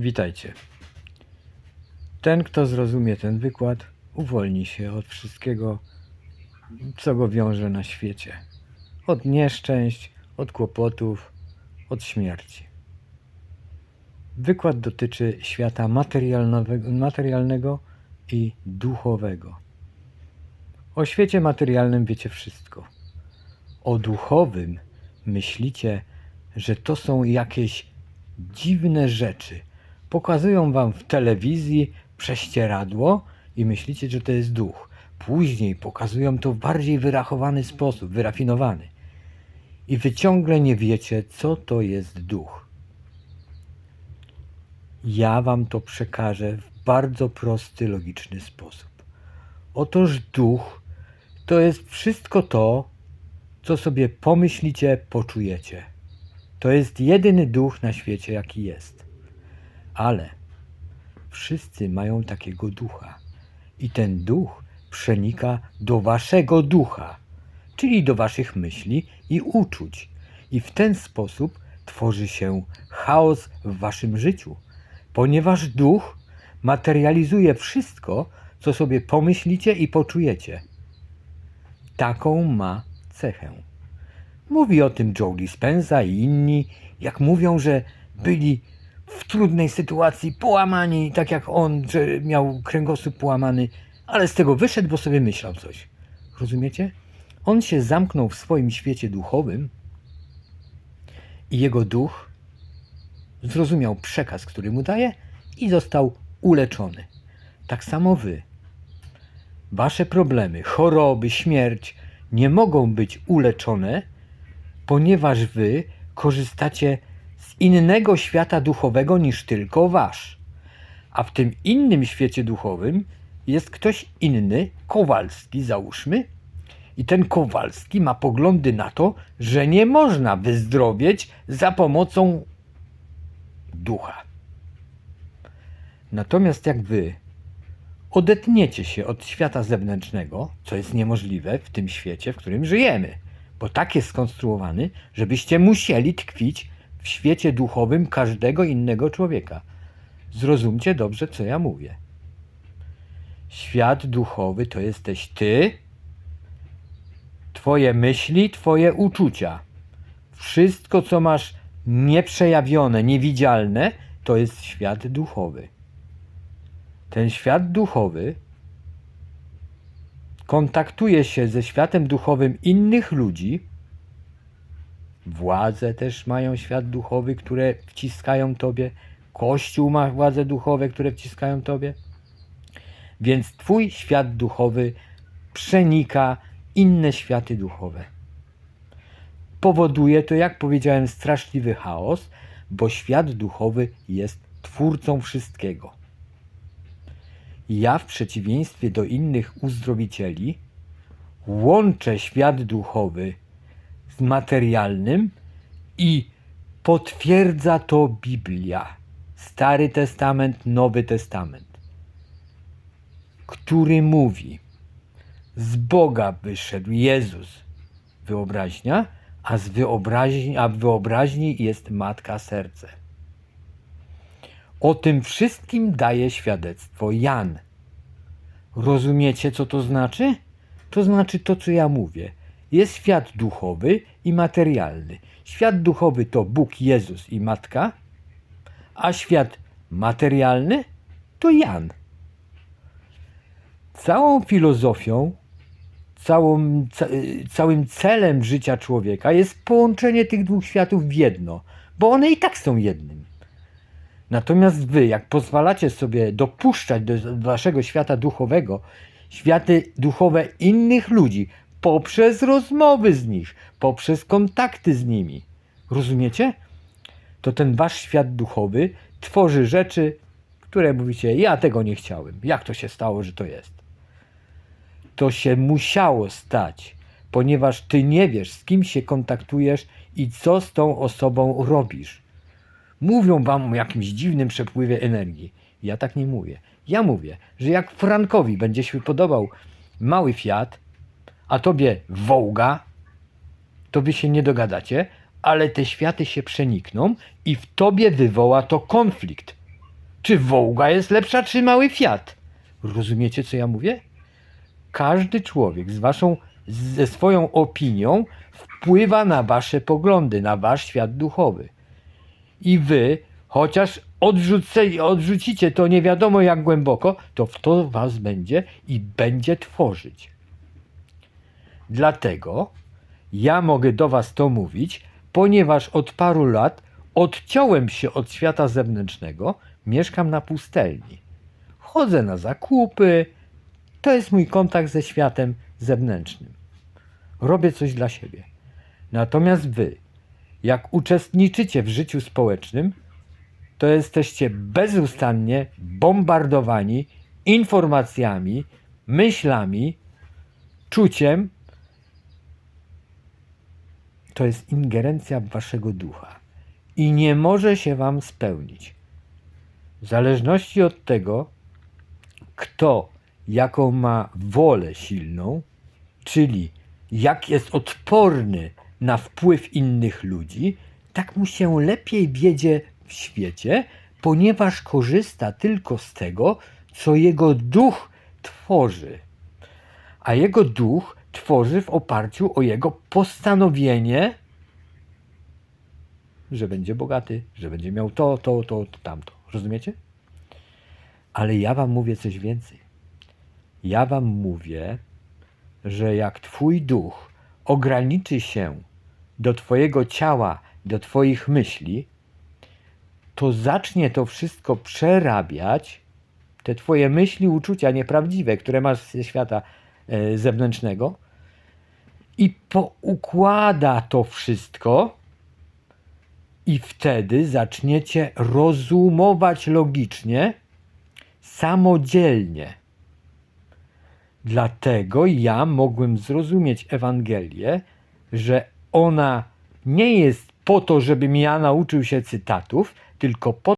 Witajcie. Ten, kto zrozumie ten wykład, uwolni się od wszystkiego, co go wiąże na świecie. Od nieszczęść, od kłopotów, od śmierci. Wykład dotyczy świata materialnego i duchowego. O świecie materialnym wiecie wszystko. O duchowym myślicie, że to są jakieś dziwne rzeczy. Pokazują wam w telewizji prześcieradło i myślicie, że to jest duch. Później pokazują to w bardziej wyrachowany sposób, wyrafinowany. I wy ciągle nie wiecie, co to jest duch. Ja wam to przekażę w bardzo prosty, logiczny sposób. Otóż duch to jest wszystko to, co sobie pomyślicie, poczujecie. To jest jedyny duch na świecie, jaki jest. Ale wszyscy mają takiego ducha. I ten duch przenika do waszego ducha, czyli do waszych myśli i uczuć. I w ten sposób tworzy się chaos w waszym życiu, ponieważ duch materializuje wszystko, co sobie pomyślicie i poczujecie. Taką ma cechę. Mówi o tym Joe Dispenza i inni, jak mówią, że byli w trudnej sytuacji, połamani, tak jak on, że miał kręgosłup połamany, ale z tego wyszedł, bo sobie myślał coś. Rozumiecie? On się zamknął w swoim świecie duchowym i jego duch zrozumiał przekaz, który mu daje i został uleczony. Tak samo wy. Wasze problemy, choroby, śmierć nie mogą być uleczone, ponieważ wy korzystacie z innego świata duchowego niż tylko wasz. A w tym innym świecie duchowym jest ktoś inny, Kowalski załóżmy, i ten Kowalski ma poglądy na to, że nie można wyzdrowieć za pomocą ducha. Natomiast jak wy odetniecie się od świata zewnętrznego, co jest niemożliwe w tym świecie, w którym żyjemy, bo tak jest skonstruowany, żebyście musieli tkwić w świecie duchowym każdego innego człowieka. Zrozumcie dobrze, co ja mówię. Świat duchowy to jesteś ty, twoje myśli, twoje uczucia. Wszystko, co masz nieprzejawione, niewidzialne, to jest świat duchowy. Ten świat duchowy kontaktuje się ze światem duchowym innych ludzi. Władze też mają świat duchowy, które wciskają tobie. Kościół ma władze duchowe, które wciskają tobie. Więc twój świat duchowy przenika inne światy duchowe. Powoduje to, jak powiedziałem, straszliwy chaos, bo świat duchowy jest twórcą wszystkiego. Ja, w przeciwieństwie do innych uzdrowicieli, łączę świat duchowy materialnym i potwierdza to Biblia. Stary Testament, Nowy Testament, który mówi: Z Boga wyszedł Jezus, wyobraźnia, a z wyobraźni, a w wyobraźni jest Matka Serce. O tym wszystkim daje świadectwo Jan. Rozumiecie, co to znaczy? To znaczy to, co ja mówię. Jest świat duchowy i materialny. Świat duchowy to Bóg, Jezus i Matka, a świat materialny to Jan. Całą filozofią, całą, ca, całym celem życia człowieka jest połączenie tych dwóch światów w jedno, bo one i tak są jednym. Natomiast wy, jak pozwalacie sobie dopuszczać do waszego świata duchowego światy duchowe innych ludzi poprzez rozmowy z nich, poprzez kontakty z nimi, rozumiecie? To ten wasz świat duchowy tworzy rzeczy, które mówicie, ja tego nie chciałem. Jak to się stało, że to jest? To się musiało stać, ponieważ ty nie wiesz, z kim się kontaktujesz i co z tą osobą robisz. Mówią wam o jakimś dziwnym przepływie energii. Ja tak nie mówię. Ja mówię, że jak Frankowi będzie się podobał mały Fiat, a tobie Wołga, to wy się nie dogadacie, ale te światy się przenikną i w tobie wywoła to konflikt. czy Wołga jest lepsza, czy mały Fiat. Rozumiecie, co ja mówię? Każdy człowiek z waszą, ze swoją opinią wpływa na wasze poglądy, na wasz świat duchowy. I wy, chociaż odrzuce, odrzucicie to nie wiadomo jak głęboko, to w to was będzie i będzie tworzyć. Dlatego ja mogę do was to mówić, ponieważ od paru lat odciąłem się od świata zewnętrznego, mieszkam na pustelni. Chodzę na zakupy, to jest mój kontakt ze światem zewnętrznym. Robię coś dla siebie. Natomiast wy, jak uczestniczycie w życiu społecznym, to jesteście bezustannie bombardowani informacjami, myślami, czuciem. To jest ingerencja w waszego ducha i nie może się wam spełnić. W zależności od tego, kto jaką ma wolę silną, czyli jak jest odporny na wpływ innych ludzi, tak mu się lepiej wiedzie w świecie, ponieważ korzysta tylko z tego, co jego duch tworzy. A jego duch tworzy w oparciu o jego postanowienie, że będzie bogaty, że będzie miał to, to, to, to tamto. Rozumiecie? Ale ja wam mówię coś więcej. Ja wam mówię, że jak twój duch ograniczy się do twojego ciała, do twoich myśli, to zacznie to wszystko przerabiać, te twoje myśli, uczucia nieprawdziwe, które masz ze świata e, zewnętrznego, i poukłada to wszystko, i wtedy zaczniecie rozumować logicznie, samodzielnie. Dlatego ja mogłem zrozumieć Ewangelię, że ona nie jest po to, żebym ja nauczył się cytatów, tylko po